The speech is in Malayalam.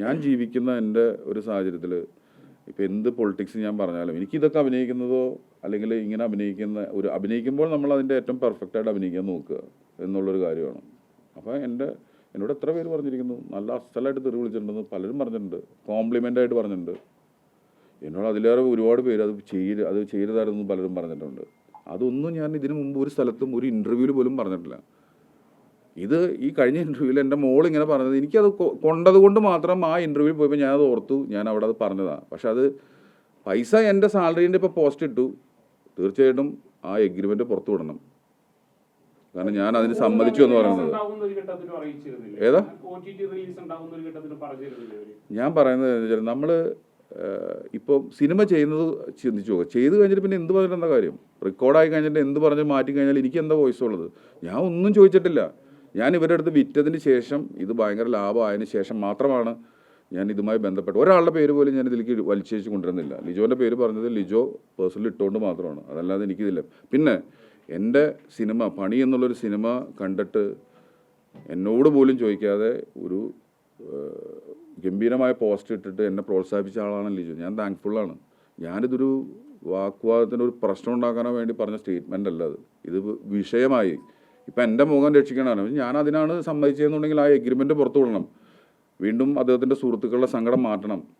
ഞാൻ ജീവിക്കുന്ന എന്റെ ഒരു സാഹചര്യത്തിൽ ഇപ്പം എന്ത് പൊളിറ്റിക്സ് ഞാൻ പറഞ്ഞാലും എനിക്കിതൊക്കെ അഭിനയിക്കുന്നതോ അല്ലെങ്കിൽ ഇങ്ങനെ അഭിനയിക്കുന്ന ഒരു അഭിനയിക്കുമ്പോൾ നമ്മൾ അതിന്റെ ഏറ്റവും പെർഫെക്റ്റായിട്ട് അഭിനയിക്കാൻ നോക്കുക എന്നുള്ളൊരു കാര്യമാണ്. അപ്പോൾ എന്റെ എന്നോട് എത്ര പേര് പറഞ്ഞിരിക്കുന്നു? നല്ല അസലായിട്ട് തെറി വിളിച്ചിട്ടുണ്ടെന്ന് പലരും പറഞ്ഞിട്ടുണ്ട്. കോംപ്ലിമെന്റ് ആയിട്ട് പറഞ്ഞിട്ടുണ്ട്. എന്നോട് അതിലേറെ ഒരുപാട് പേര് അത് ചെയ്ത് അത് ചെയ്തതായിരുന്നു പലരും പറഞ്ഞിട്ടുണ്ട്. അതൊന്നും ഞാൻ ഇതിനു മുമ്പ് ഒരു സ്ഥലത്തും ഒരു ഇന്റർവ്യൂവിൽ പോലും പറഞ്ഞിട്ടില്ല. ഇത് ഈ കഴിഞ്ഞ ഇന്റർവ്യൂവിൽ എന്റെ മോൾ ഇങ്ങനെ പറഞ്ഞത്. എനിക്കത് കൊണ്ടത് കൊണ്ട് മാത്രം ആ ഇന്റർവ്യൂവിൽ പോയപ്പോൾ ഞാനത് ഓർത്തു. ഞാൻ അവിടെ അത് പറഞ്ഞതാണ് പക്ഷെ അത് പൈസ എന്റെ സാലറീന്റെ ഇപ്പോൾ പോസ്റ്റ് ഇട്ടു. തീർച്ചയായിട്ടും ആ എഗ്രിമെന്റ് പുറത്തു വിടണം. കാരണം ഞാൻ അതിന് സമ്മതിച്ചു എന്ന് പറയുന്നത്. ഏതാ? ഞാൻ പറയുന്നത് നമ്മൾ ഇപ്പോൾ സിനിമ ചെയ്യുന്നത് ചിന്തിച്ചു പോകുക ചെയ്ത് കഴിഞ്ഞിട്ട് പിന്നെ എന്ത് പറഞ്ഞിട്ട് എന്താ കാര്യം? റെക്കോർഡായി കഴിഞ്ഞിട്ട് എന്ത് പറഞ്ഞ് മാറ്റി കഴിഞ്ഞാൽ എനിക്ക് എന്താ വോയിസ് ഉള്ളത്? ഞാൻ ഒന്നും ചോദിച്ചിട്ടില്ല. ഞാൻ ഇവരുടെ അടുത്ത് വിറ്റതിന് ശേഷം ഇത് ഭയങ്കര ലാഭമായതിനു ശേഷം മാത്രമാണ് ഞാൻ ഇതുമായി ബന്ധപ്പെട്ട് ഒരാളുടെ പേര് പോലും ഞാൻ ഇതിലേക്ക് വലിച്ചേച്ച് കൊണ്ടുവരുന്നില്ല. ലിജോന്റെ പേര് പറഞ്ഞത് ലിജോ പേഴ്സണൽ ഇട്ടുകൊണ്ട് മാത്രമാണ്. അതല്ലാതെ എനിക്കിതില്ല. പിന്നെ എന്റെ സിനിമ പണി എന്നുള്ളൊരു സിനിമ കണ്ടിട്ട് എന്നോട് പോലും ചോദിക്കാതെ ഒരു ഗംഭീരമായ പോസ്റ്റ് ഇട്ടിട്ട് എന്നെ പ്രോത്സാഹിപ്പിച്ച ആളാണ് ലിജോ. ഞാൻ താങ്ക്ഫുള്ളാണ് ഞാനിതൊരു വാക്വാദത്തിന്റെ ഒരു പ്രശ്നം ഉണ്ടാക്കാനോ വേണ്ടി പറഞ്ഞ സ്റ്റേറ്റ്മെന്റ് അല്ല അത്. ഇത് വിഷയമായി. ഇപ്പം എന്റെ മുഖം രക്ഷിക്കണമല്ലോ. ഞാൻ അതിനാണ് സമ്മതിച്ചതെന്നുണ്ടെങ്കിൽ ആ എഗ്രിമെന്റ് പുറത്തു വിടണം. വീണ്ടും അദ്ദേഹത്തിന്റെ സുഹൃത്തുക്കളുടെ സങ്കടം മാറ്റണം.